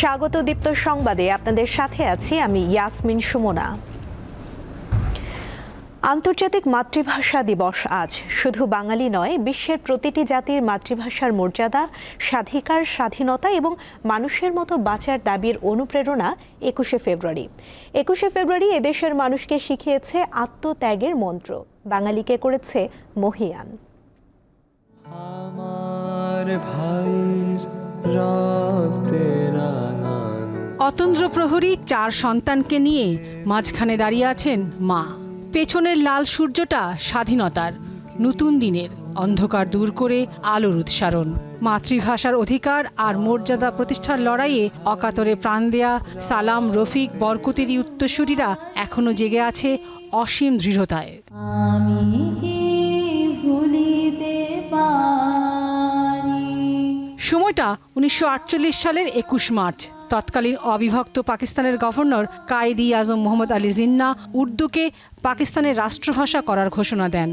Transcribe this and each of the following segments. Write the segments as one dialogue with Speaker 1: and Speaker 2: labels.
Speaker 1: স্বাগত দীপ্ত সংবাদে আপনাদের সাথে আছি আমি ইয়াসমিন সুমনা। আন্তর্জাতিক মাতৃভাষা দিবস আজ। শুধু বাঙালি নয়, বিশ্বের প্রতিটি জাতির মাতৃভাষার মর্যাদা, স্বাধিকার, স্বাধীনতা এবং মানুষের মতো বাঁচার দাবির অনুপ্রেরণা একুশে ফেব্রুয়ারি। একুশে ফেব্রুয়ারি এদেশের মানুষকে শিখিয়েছে আত্মত্যাগের মন্ত্র। বাঙালিকে করেছে মহিয়ান।
Speaker 2: আমার
Speaker 3: অতন্দ্র প্রহরী চার সন্তানকে নিয়ে মাঝখানে দাঁড়িয়ে আছেন মা। পেছনের লাল সূর্যটা স্বাধীনতার নতুন দিনের অন্ধকার দূর করে আলোর উৎসারণ। মাতৃভাষার অধিকার আর মর্যাদা প্রতিষ্ঠার লড়াইয়ে অকাতরে প্রাণ দেয়া সালাম রফিক বরকতেরই উত্তরসূরিরা এখনও জেগে আছে অসীম দৃঢ়তায়। সময়টা উনিশশো আটচল্লিশ সালের একুশ মার্চ। তৎকালীন অবিভক্ত পাকিস্তানের গভর্নর কায়েদি আজম মোহাম্মদ আলী জিন্না উর্দুকে পাকিস্তানের রাষ্ট্রভাষা করার ঘোষণা দেন।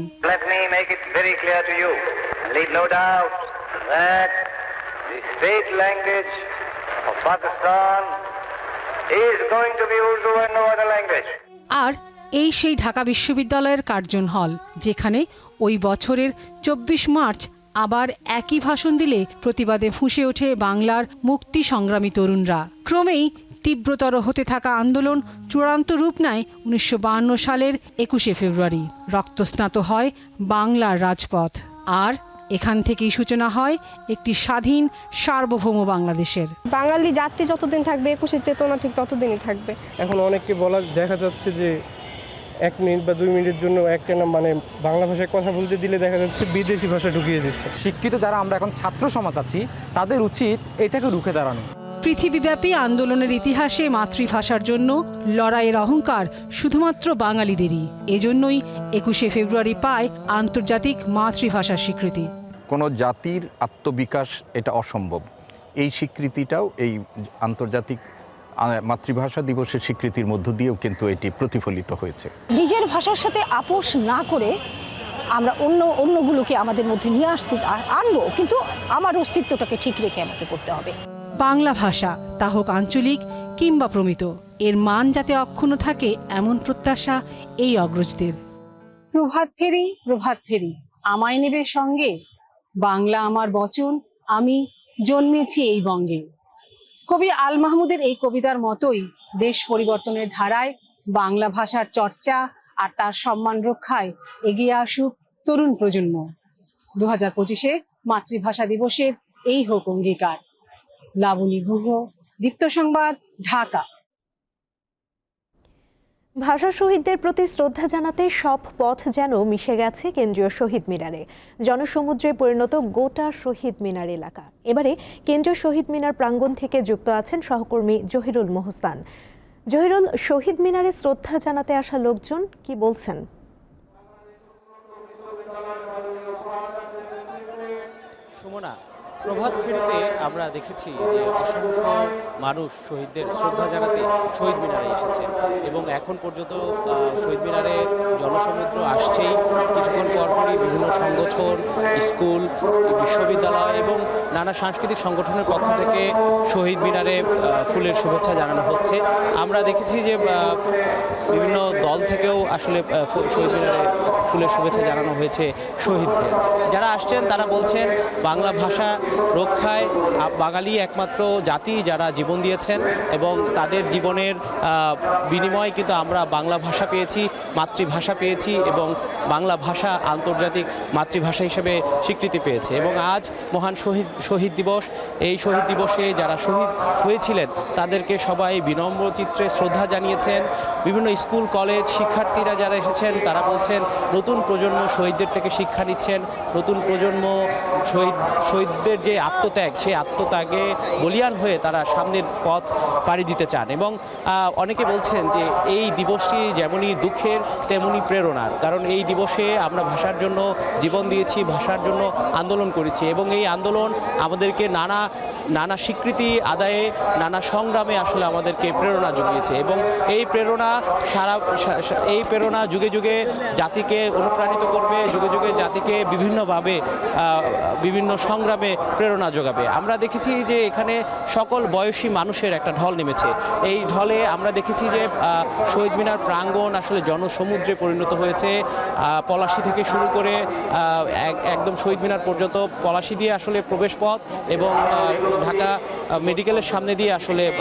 Speaker 3: আর এই সেই ঢাকা বিশ্ববিদ্যালয়ের কার্জন হল যেখানে ওই বছরের চব্বিশ মার্চ আবার একই ভাষণ দিলে প্রতিবাদে ফুঁসে ওঠে বাংলার মুক্তি সংগ্রামী তরুণরা। ক্রমেই তীব্রতর হতে থাকা আন্দোলন চূড়ান্ত রূপ নেয় উনিশশো বাহান্ন সালের একুশে ফেব্রুয়ারি। রক্তস্নাত হয় বাংলার রাজপথ। আর এখান থেকেই সূচনা হয় একটি স্বাধীন সার্বভৌম বাংলাদেশের।
Speaker 4: বাঙালি জাতি যতদিন থাকবে একুশের চেতনা ঠিক ততদিনই থাকবে।
Speaker 5: এখন অনেককে বলা দেখা যাচ্ছে যে এক মিনিট বা দুই মিনিটের জন্য একটা না মানে বাংলা ভাষায় কথা বলতে দিলে দেখা যাচ্ছে বিদেশি ভাষা ঢুকিয়ে দিচ্ছে।
Speaker 6: শিক্ষিত যারা আমরা এখন ছাত্র সমাজ আছি তাদের উচিত এটাকে রুখে দাঁড়ানো।
Speaker 3: পৃথিবীব্যাপী আন্দোলনের ইতিহাসে মাতৃভাষার জন্য লড়াইয়ের অহংকার শুধুমাত্র বাঙালিদেরই। এজন্যই একুশে ফেব্রুয়ারি পায় আন্তর্জাতিক মাতৃভাষার স্বীকৃতি।
Speaker 7: কোনো জাতির আত্মবিকাশ এটা অসম্ভব। এই স্বীকৃতিটাও এই আন্তর্জাতিক মাতৃভাষা দিবসের স্বীকৃতির মধ্য দিয়েও কিন্তু এটি প্রতিফলিত হয়েছে।
Speaker 8: নিজের ভাষার সাথে আপোষ না করে আমরা অন্য অন্যগুলোকে আমাদের মধ্যে নিয়ে আসতে আনব কিন্তু আমার অস্তিত্বটাকে ঠিক রেখে আমাকে করতে হবে।
Speaker 3: বাংলা ভাষা তা হোক আঞ্চলিক কিংবা প্রমিত এর মান যাতে অক্ষুণ্ণ থাকে এমন প্রত্যাশা এই অগ্রজদের। প্রভাত ফেরি প্রভাত ফেরি আমায় নেবে সঙ্গে। বাংলা আমার বচন আমি জন্মেছি এই বঙ্গে। কবি আল মাহমুদের এই কবিতার মতোই দেশ পরিবর্তনের ধারায়, বাংলা ভাষার চর্চা আর তার সম্মান রক্ষায় এগিয়ে আসুক তরুণ প্রজন্ম। দু হাজার পঁচিশে মাতৃভাষা দিবসের এই হোক অঙ্গীকার। লাবণী গুহ, দীপ্ত সংবাদ, ঢাকা।
Speaker 1: ভাষা শহীদদের প্রতি শ্রদ্ধা জানাতে সব পথ যেন মিশে গেছে কেন্দ্রীয় শহীদ মিনারে। জনসমুদ্রে পরিণত গোটা শহীদ মিনার এলাকা। এবারে কেন্দ্রীয় শহীদ মিনার প্রাঙ্গণ থেকে যুক্ত আছেন সহকর্মী জহিরুল মোহস্তান। জহিরুল, শহীদ মিনারে শ্রদ্ধা জানাতে আসা লোকজন কি বলছেন
Speaker 9: সুমনা প্রভাত ফেরিতে আমরা দেখেছি যে অসংখ্য মানুষ শহীদদের শ্রদ্ধা জানাতে শহীদ মিনারে এসেছে। এবং এখন পর্যন্ত শহীদ মিনারে জনসমুদ্র আসছেই। কিছুক্ষণ পরপরই বিভিন্ন সংগঠন, স্কুল, বিশ্ববিদ্যালয় এবং নানা সাংস্কৃতিক সংগঠনের পক্ষ থেকে শহীদ মিনারে ফুলের শুভেচ্ছা জানানো হচ্ছে। আমরা দেখেছি যে বিভিন্ন দল থেকেও আসলে শহীদ মিনারে ফুলের শুভেচ্ছা জানানো হয়েছে শহীদদের। যারা আসছেন তারা বলছেন, বাংলা ভাষা রক্ষায় বাঙালি একমাত্র জাতি যারা জীবন দিয়েছেন এবং তাদের জীবনের বিনিময়ে কিন্তু আমরা বাংলা ভাষা পেয়েছি, মাতৃভাষা পেয়েছি এবং বাংলা ভাষা আন্তর্জাতিক মাতৃভাষা হিসেবে স্বীকৃতি পেয়েছে। এবং আজ মহান শহীদ শহীদ দিবস। এই শহীদ দিবসে যারা শহীদ হয়েছিলেন, তাদেরকে সবাই বিনম্র চিত্রে শ্রদ্ধা জানিয়েছেন। বিভিন্ন স্কুল, কলেজ শিক্ষার্থীরা যারা এসেছেন, তারা বলছেন, নতুন প্রজন্ম শহীদদের থেকে শিক্ষা নিচ্ছেন। নতুন প্রজন্ম শহীদ, শহীদদের যে আত্মত্যাগ, সেই আত্মত্যাগে বলিয়ান হয়ে তারা সামনের পথ পাড়ি দিতে চান। এবং অনেকে বলছেন যে, এই দিবসটি যেমনই দুঃখের, তেমনই প্রেরণার। কারণ এই দিবসে আমরা ভাষার জন্য জীবন দিয়েছি, ভাষার জন্য আন্দোলন করেছি এবং এই আন্দোলন আমাদেরকে নানা নানা স্বীকৃতি আদায়ে, নানা সংগ্রামে আসলে আমাদেরকে প্রেরণা জুগিয়েছে এবং এই প্রেরণা সারা এই প্রেরণা যুগে যুগে জাতিকে অনুপ্রাণিত করবে, যুগে যুগে জাতিকে বিভিন্নভাবে বিভিন্ন সংগ্রামে প্রেরণা যোগাবে আমরা দেখেছি যে এখানে সকল বয়সী মানুষের একটা ঢল নেমেছে। এই ঢলে আমরা দেখেছি যে শহীদ মিনার প্রাঙ্গণ আসলে জনসমুদ্রে পরিণত হয়েছে। পলাশি থেকে শুরু করে এক- একদম শহীদ মিনার পর্যন্ত পলাশি দিয়ে আসলে প্রবেশ পথ এবং ঢাকা মেডিকেলের সামনে দিয়ে আসলে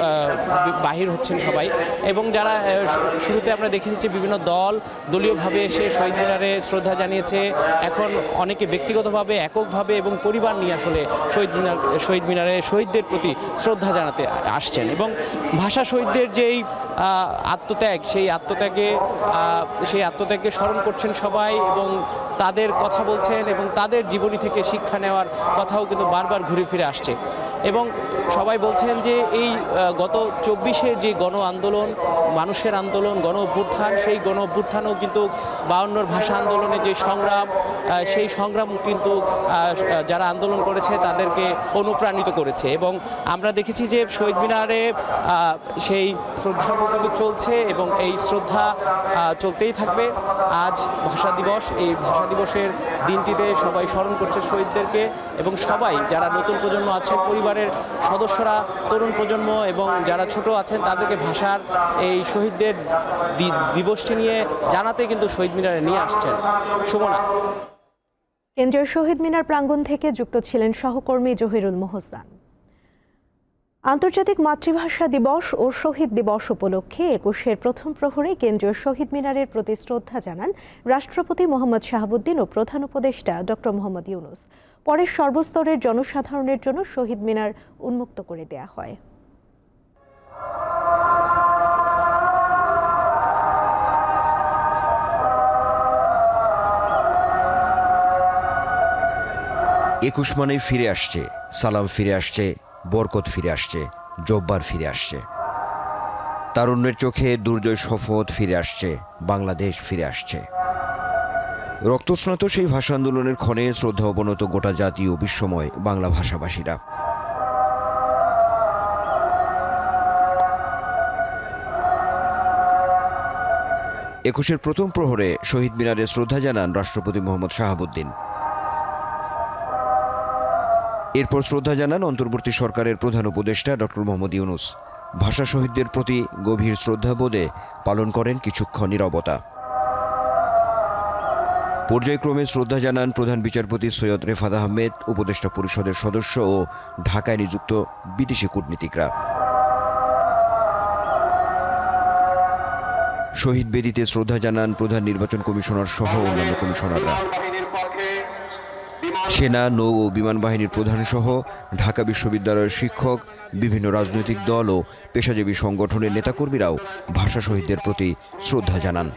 Speaker 9: বাহির হচ্ছেন সবাই। এবং যারা শুরুতে আমরা দেখেছি যে বিভিন্ন দল দলীয়ভাবে এসে শহীদ মিনারে শ্রদ্ধা জানিয়েছে, এখন অনেকে ব্যক্তিগতভাবে, এককভাবে এবং পরিবার নিয়ে আসলে শহীদ মিনার, শহীদ মিনারে শহীদদের প্রতি শ্রদ্ধা জানাতে আসছেন। এবং ভাষা শহীদদের যেই আত্মত্যাগ, সেই আত্মত্যাগে সেই আত্মত্যাগকে স্মরণ করছেন সবাই এবং তাদের কথা বলছেন এবং তাদের জীবনী থেকে শিক্ষা নেওয়ার কথাও কিন্তু বারবার ঘুরে ফিরে আসছে। এবং সবাই বলছেন যে এই গত চব্বিশে যে গণ আন্দোলন, মানুষের আন্দোলন, গণ অভ্যুত্থান, সেই গণ অভ্যুত্থানও কিন্তু বাউন্নর ভাষা আন্দোলনের যে সংগ্রাম সেই সংগ্রাম কিন্তু যারা আন্দোলন করেছে তাদেরকে অনুপ্রাণিত করেছে। এবং আমরা দেখেছি যে শহীদ মিনারে সেই শ্রদ্ধা কিন্তু চলছে এবং এই শ্রদ্ধা চলতেই থাকবে। আজ ভাষা দিবস, এই ভাষা দিবসের দিনটিতে সবাই স্মরণ করছে শহীদদেরকে এবং সবাই যারা নতুন প্রজন্ম আছেন পরিবারের সদস্যরা, তরুণ প্রজন্ম এবং যারা ছোট আছেন, তাদেরকে ভাষার এই শহীদদের দিবসটি নিয়ে জানাতে কিন্তু শহীদ মিনারে নিয়ে আসছেন সুমনা।
Speaker 1: কেন্দ্রীয় শহীদ মিনার প্রাঙ্গণ থেকে যুক্ত ছিলেন সহকর্মী জহিরুল মোহসান আন্তর্জাতিক মাতৃভাষা দিবস ও শহীদ দিবস উপলক্ষে একুশের প্রথম প্রহরে কেন্দ্রীয় শহীদ মিনারের প্রতি শ্রদ্ধা জানান রাষ্ট্রপতি মোহাম্মদ শাহাবুদ্দিন ও প্রধান উপদেষ্টা ডক্টর মোহাম্মদ ইউনুস। পরে সর্বস্তরের জনসাধারণের জন্য শহীদ মিনার উন্মুক্ত করে দেয়া হয়।
Speaker 10: একুশ মানেই ফিরে আসছে, সালাম ফিরে আসছে, বরকত ফিরে আসছে, জব্বার ফিরে আসছে। তারুণ্যের চোখে দুর্জয় শপথ ফিরে আসছে, বাংলাদেশ ফিরে আসছে। রক্তস্নাত সেই ভাষা আন্দোলনের ক্ষণে শ্রদ্ধা অবনত গোটা জাতি ও বিশ্বময় বাংলা ভাষাভাষীরা। একুশের প্রথম প্রহরে শহীদ মিনারে শ্রদ্ধা জানান রাষ্ট্রপতি মোহাম্মদ শাহাবুদ্দিন। এরপর শ্রদ্ধা জানান অন্তর্বর্তী সরকারের প্রধান উপদেষ্টা ডক্টর মোহাম্মদ ইউনুস। ভাষা শহীদদের প্রতি গভীর শ্রদ্ধাবোধে পালন করেন কিছুক্ষণ নীরবতা। পর্যায়ক্রমে শ্রদ্ধা জানান প্রধান বিচারপতি সৈয়দ রেফাত আহমেদ, উপদেষ্টা পরিষদের সদস্য ও ঢাকায় নিযুক্ত বিদেশি কূটনীতিকরা। শহীদ বেদিতে শ্রদ্ধা জানান প্রধান নির্বাচন কমিশনার সহ অন্যান্য কমিশনাররা। সেনা, নৌ ও বিমান বাহিনীর প্রধান সহ ঢাকা বিশ্ববিদ্যালয়ের শিক্ষক, বিভিন্ন রাজনৈতিক দল ও পেশাজীবী সংগঠনের নেতাকর্মীরাও ভাষা শহীদদের প্রতি শ্রদ্ধা জানান।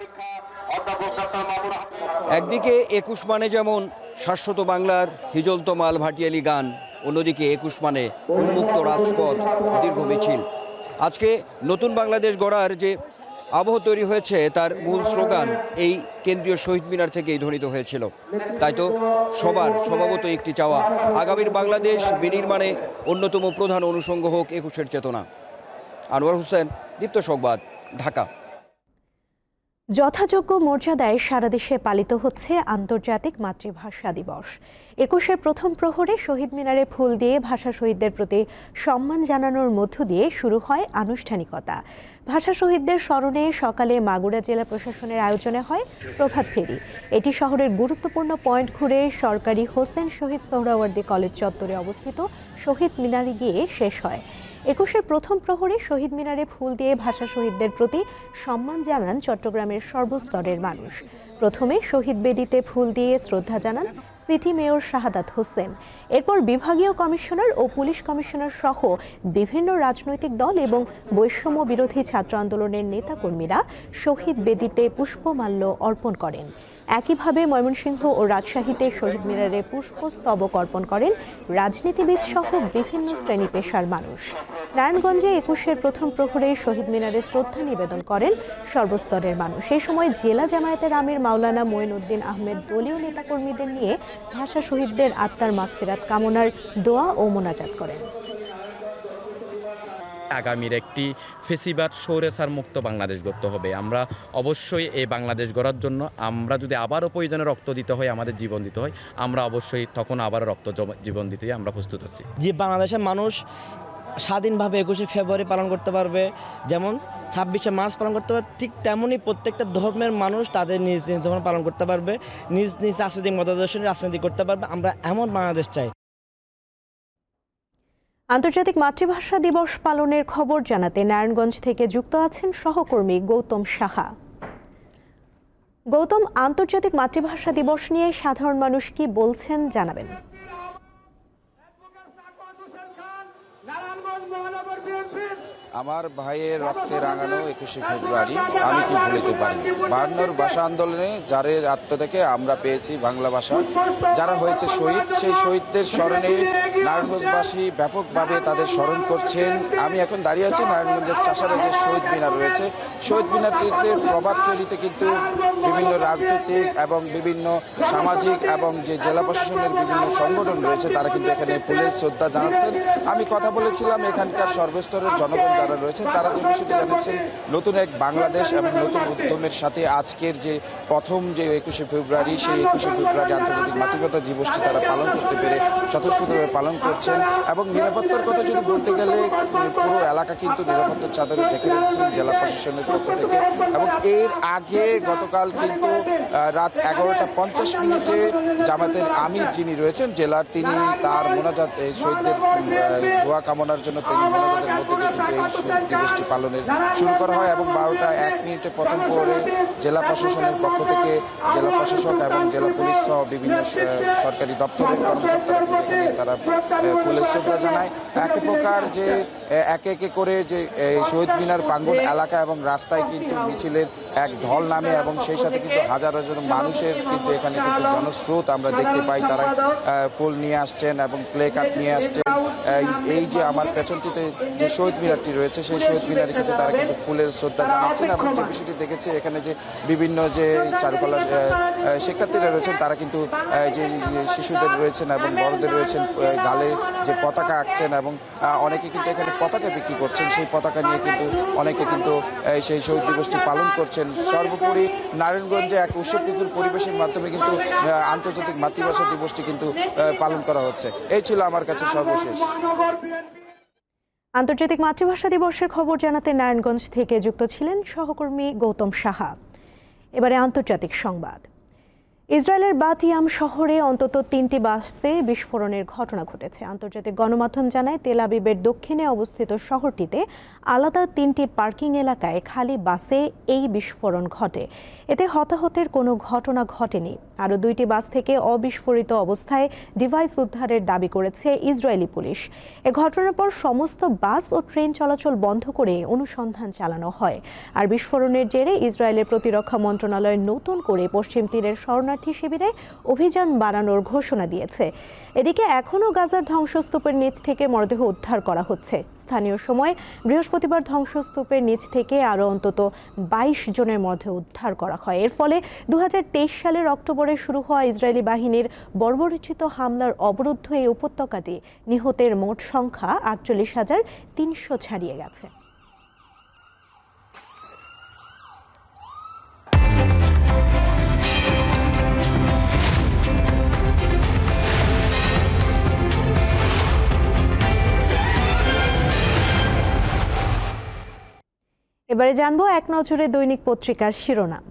Speaker 11: একদিকে একুশ মানে যেমন শাশ্বত বাংলার হিজলতমাল ভাটিয়ালি গান, অন্যদিকে একুশ মানে উন্মুক্ত রাজপথ দীর্ঘ মিছিল। আজকে নতুন বাংলাদেশ গড়ার যে আবহ তৈরি হয়েছে, তার মূল স্লোগান এই কেন্দ্রীয় শহীদ মিনার থেকেই ধ্বনিত হয়েছিল। তাই তো সবার স্বভাবত একটি চাওয়া, আগামীর বাংলাদেশ বিনির্মাণে অন্যতম প্রধান অনুষঙ্গ হোক একুশের চেতনা। আনোয়ার হোসেন, দীপ্ত সংবাদ, ঢাকা।
Speaker 1: যথাযোগ্য মর্যাদায় সারা দেশে পালিত হচ্ছে আন্তর্জাতিক মাতৃভাষা দিবস। একুশের প্রথম প্রহরে শহীদ মিনারে ফুল দিয়ে ভাষা শহীদদের প্রতি সম্মান জানানোর মধ্য দিয়ে শুরু হয় আনুষ্ঠানিকতা। ভাষা শহীদদের স্মরণে সকালে মাগুরা জেলা প্রশাসনের আয়োজনে হয় প্রভাত ফেরি। এটি শহরের গুরুত্বপূর্ণ পয়েন্ট ঘুরে সরকারি হোসেন শহীদ সোহরাওয়ার্দী কলেজ চত্বরে অবস্থিত শহীদ মিনারে গিয়ে শেষ হয়। একুশের প্রথম প্রহরে শহীদ মিনারে ফুল দিয়ে ভাষা শহীদদের প্রতি সম্মান জানান চট্টগ্রামের সর্বস্তরের মানুষ। প্রথমে শহীদ বেদিতে ফুল দিয়ে শ্রদ্ধা জানান সিটি মেয়র শাহাদাত হোসেন। এরপর বিভাগীয় কমিশনার ও পুলিশ কমিশনার সহ বিভিন্ন রাজনৈতিক দল এবং বৈষম্য বিরোধী ছাত্র আন্দোলনের নেতাকর্মীরা শহীদ বেদিতে পুষ্পমাল্য অর্পণ করেন। একইভাবে ময়মনসিংহ ও রাজশাহীতে শহীদ মিনারে পুষ্পস্তবক অর্পণ করেন রাজনীতিবিদ সহ বিভিন্ন শ্রেণি পেশার মানুষ। নারায়ণগঞ্জে একুশের প্রথম প্রহরে শহীদ মিনারে শ্রদ্ধা নিবেদন করেন সর্বস্তরের মানুষ। এই সময় জেলা জামায়াতের আমির মাওলানা মঈনুদ্দিন আহমেদ দলীয় নেতাকর্মীদের নিয়ে ভাষা শহীদদের আত্মার মাগফিরাত কামনার দোয়া ও মোনাজাত করেন।
Speaker 12: আগামীর একটি ফেসিবাদ সৌরেসার মুক্ত বাংলাদেশ গড়তে হবে। আমরা অবশ্যই এই বাংলাদেশ গড়ার জন্য আমরা যদি আবারও প্রয়োজনে রক্ত দিতে হয়, আমাদের জীবন দিতে হয়, আমরা অবশ্যই তখন আবারও রক্ত জীবন দিতে আমরা প্রস্তুত আছি।
Speaker 13: যে বাংলাদেশের মানুষ স্বাধীনভাবে একুশে ফেব্রুয়ারি পালন করতে পারবে, যেমন ছাব্বিশে মার্চ পালন করতে পারবে, ঠিক তেমনই প্রত্যেকটা ধর্মের মানুষ তাদের নিজ নিজ ধর্ম পালন করতে পারবে, নিজ নিজ রাজনৈতিক মতাদর্শ নিয়ে রাজনীতি করতে পারবে, আমরা এমন বাংলাদেশ চাই।
Speaker 1: আন্তর্জাতিক মাতৃভাষা দিবস পালনের খবর জানাতে নারায়ণগঞ্জ থেকে যুক্ত আছেন সহকর্মী গৌতম সাহা। গৌতম, আন্তর্জাতিক মাতৃভাষা দিবস নিয়ে সাধারণ মানুষ কি বলছেন জানাবেন।
Speaker 14: আমার ভাইয়ের রক্তে রাঙানো একুশে ফেব্রুয়ারি, আমি কি ভুলিতে পারি বায়ান্নর ভাষা আন্দোলনে যাদের আত্ম থেকে আমরা পেয়েছি বাংলা ভাষা, যারা হয়েছে শহীদ, সেই শহীদদের স্মরণে নারায়ণগঞ্জবাসী ব্যাপকভাবে তাদের স্মরণ করছেন। আমি এখন দাঁড়িয়ে আছি নারায়ণগঞ্জের চাষারা যে শহীদ মিনার রয়েছে। শহীদ মিনারটিতে প্রভাত ফেরিতে কিন্তু বিভিন্ন রাজনৈতিক এবং বিভিন্ন সামাজিক এবং যে জেলা প্রশাসনের বিভিন্ন সংগঠন রয়েছে, তারা কিন্তু এখানে ফুলের শ্রদ্ধা জানাচ্ছেন। আমি কথা বলেছিলাম এখানকার সর্বস্তরের জনগণ যারা রয়েছেন, তারা যে বিষয়টি জানিয়েছেন নতুন এক বাংলাদেশ এবং নতুন উদ্যমের সাথে আজকের যে প্রথম যে একুশে ফেব্রুয়ারি, সেই একুশে ফেব্রুয়ারি আন্তর্জাতিক মাতৃভাষা দিবসটি তারা পালন করতে পেরে স্বতঃস্ফূর্তভাবে পালন করছেন এবং নিরাপত্তার কথা যদি বলতে গেলে, পুরো এলাকা কিন্তু নিরাপত্তার চাদরে ঢেকে রেখেছেন জেলা প্রশাসনের পক্ষ থেকে। এবং এর আগে গতকাল কিন্তু রাত এগারোটা পঞ্চাশ মিনিটে জামাতের আমির যিনি রয়েছেন, জেলার তিনি তার মোনাজাত শহীদদের দোয়া কামনার জন্য তিনি মোনাজাতের মধ্যে দিবসটি পালনের শুরু করা হয় এবং বারোটা এক মিনিটে প্রথম পরে জেলা প্রশাসনের পক্ষ থেকে জেলা প্রশাসক এবং জেলা পুলিশ সহ বিভিন্ন সরকারি দপ্তরের কর্মকর্তারা তারা ফুলের শ্রদ্ধা জানায় এক প্রকার যে একে একে করে যে শহীদ মিনার প্রাঙ্গণ এলাকা এবং রাস্তায় কিন্তু মিছিলের এক ঢল নামে এবং সেই সাথে কিন্তু হাজার হাজার মানুষের কিন্তু এখানে কিন্তু জনস্রোত আমরা দেখতে পাই তারা ফুল নিয়ে আসছেন এবং প্লে কার্ড নিয়ে আসছেন। এই- যে আমার পেছনটিতে যে শহীদ মিনারটি রয়েছে, সেই শহীদ মিনারে কিন্তু তারা কিন্তু ফুলের শ্রদ্ধা জানাচ্ছেন এবং যে বিষয়টি দেখেছে, এখানে যে বিভিন্ন যে চারুকলা শিক্ষার্থীরা রয়েছেন, তারা কিন্তু যে শিশুদের রয়েছেন এবং বড়দের রয়েছেন গালে যে পতাকা আঁকছেন এবং অনেকে কিন্তু এখানে পতাকা বিক্রি করছেন, সেই পতাকা নিয়ে কিন্তু অনেকে কিন্তু সেই শহীদ দিবসটি পালন করছেন। সর্বোপরি নারায়ণগঞ্জে এক উৎসবপুকুর পরিবেশের মাধ্যমে কিন্তু আন্তর্জাতিক মাতৃভাষা দিবসটি কিন্তু পালন করা হচ্ছে। এই ছিল আমার কাছে সর্বশেষ।
Speaker 1: আন্তর্জাতিক মাতৃভাষা দিবসের খবর জানাতে নারায়ণগঞ্জ থেকে যুক্ত ছিলেন সহকর্মী গৌতম সাহা। এবারে আন্তর্জাতিক সংবাদ। ইসরায়েলের বাতিয়াম শহরে অন্তত তিনটি বাসে বিস্ফোরণের ঘটনা ঘটেছে। আন্তর্জাতিক গণমাধ্যম জানায়, তেল আবিবের দক্ষিণে অবস্থিত শহরটিতে আলাদা তিনটি পার্কিং এলাকায় খালি বাসে এই বিস্ফোরণ ঘটে। এতে হতাহতের কোনো ঘটনা ঘটেনি। আরও দুইটি বাস থেকে অবিস্ফোরিত অবস্থায় ডিভাইস উদ্ধারের দাবি করেছে ইসরায়েলি পুলিশ। এ ঘটনার পর সমস্ত বাস ও ট্রেন চলাচল বন্ধ করে অনুসন্ধান চালানো হয়। আর বিস্ফোরণের জেরে ইসরায়েলের প্রতিরক্ষা মন্ত্রণালয় নতুন করে পশ্চিম তীরের শরণার্থী শিবিরে অভিযান বাড়ানোর ঘোষণা দিয়েছে। এদিকে এখনও গাজার ধ্বংসস্তূপের নিচ থেকে মরদেহ উদ্ধার করা হচ্ছে। স্থানীয় সময় বৃহস্পতিবার ধ্বংসস্তূপের নিচ থেকে আরও অন্তত বাইশ জনের মরদেহ উদ্ধার করা হয়। এর ফলে দু হাজার তেইশ সালের অক্টোবরে শুরু হওয়া ইসরায়েলি বাহিনীর বর্বরচিত হামলার অবরুদ্ধ এই উপত্যকাটি নিহতের মোট সংখ্যা আটচল্লিশ হাজার তিনশো ছাড়িয়ে গেছে। এবারে জানব এক নজরে দৈনিক পত্রিকার শিরোনাম।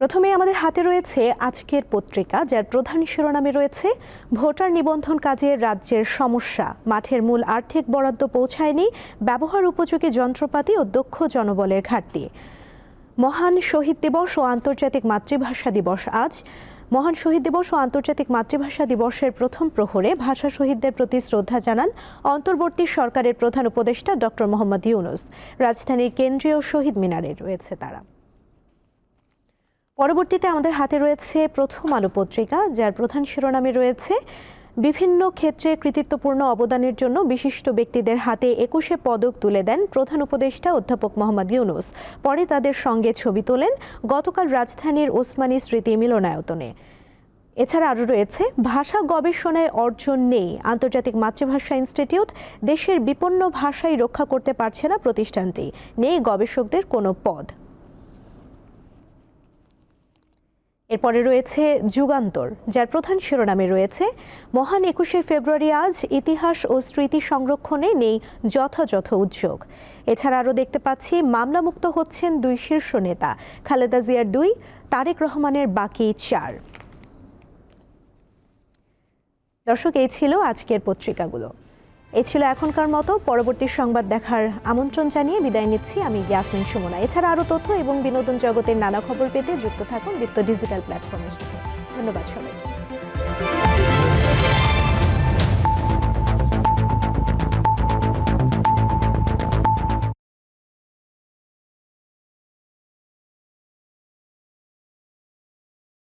Speaker 1: প্রথমে আমাদের হাতে রয়েছে আজকের পত্রিকা, যার প্রধান শিরোনামে রয়েছে, ভোটার নিবন্ধন কাজে রাজ্যের সমস্যা। মাঠের মূল আর্থিক বরাদ্দ পৌঁছায়নি, ব্যবহার উপযোগী যন্ত্রপাতি ও দক্ষ জনবলের ঘাটতি। মহান শহীদ দিবস ও আন্তর্জাতিক মাতৃভাষা দিবস আজ। মহান শহীদ দিবস ও আন্তর্জাতিক মাতৃভাষা দিবসের প্রথম প্রহরে ভাষা শহীদদের প্রতি শ্রদ্ধা জানান অন্তর্বর্তী সরকারের প্রধান উপদেষ্টা ডক্টর মোহাম্মদ ইউনুস। রাজধানীর কেন্দ্রীয় শহীদ মিনারে রয়েছে তারা। পরবর্তীতে আমাদের হাতে রয়েছে প্রথম আলো পত্রিকা, যার প্রধান শিরোনামে রয়েছে বিভিন্ন ক্ষেত্রে কৃতিত্বপূর্ণ অবদানের জন্য বিশিষ্ট ব্যক্তিদের হাতে একুশে পদক তুলে দেন প্রধান উপদেষ্টা অধ্যাপক মোহাম্মদ ইউনুস। পরে তাদের সঙ্গে ছবি তোলেন গতকাল রাজধানীর ওসমানী স্মৃতি মিলনায়তনে। এছাড়া আরও রয়েছে, ভাষা গবেষণায় অর্জন নেই। আন্তর্জাতিক মাতৃভাষা ইনস্টিটিউট দেশের বিপন্ন ভাষাই রক্ষা করতে পারছে না প্রতিষ্ঠানটি। নেই গবেষকদের কোনো পদ। এরপরে রয়েছে যুগান্তর, যার প্রধান শিরোনামে রয়েছে, মহান একুশে ফেব্রুয়ারি আজ ইতিহাস ও স্মৃতি সংরক্ষণে নেই যথাযথ উদ্যোগ। এছাড়া আরও দেখতে পাচ্ছি, মামলামুক্ত হচ্ছেন দুই শীর্ষ নেতা, খালেদা জিয়ার দুই, তারেক রহমানের বাকি চার। দর্শক, এই ছিল আজকের পত্রিকাগুলো। এই ছিল এখনকার মতো। পরবর্তী সংবাদ দেখার আমন্ত্রণ জানিয়ে বিদায় নিচ্ছি আমি ইয়াসমিন সুমনা। এছাড়া আরও তথ্য এবং বিনোদন জগতের নানা খবর পেতে যুক্ত থাকুন দীপ্ত ডিজিটাল প্ল্যাটফর্মের সাথে। ধন্যবাদ সবাই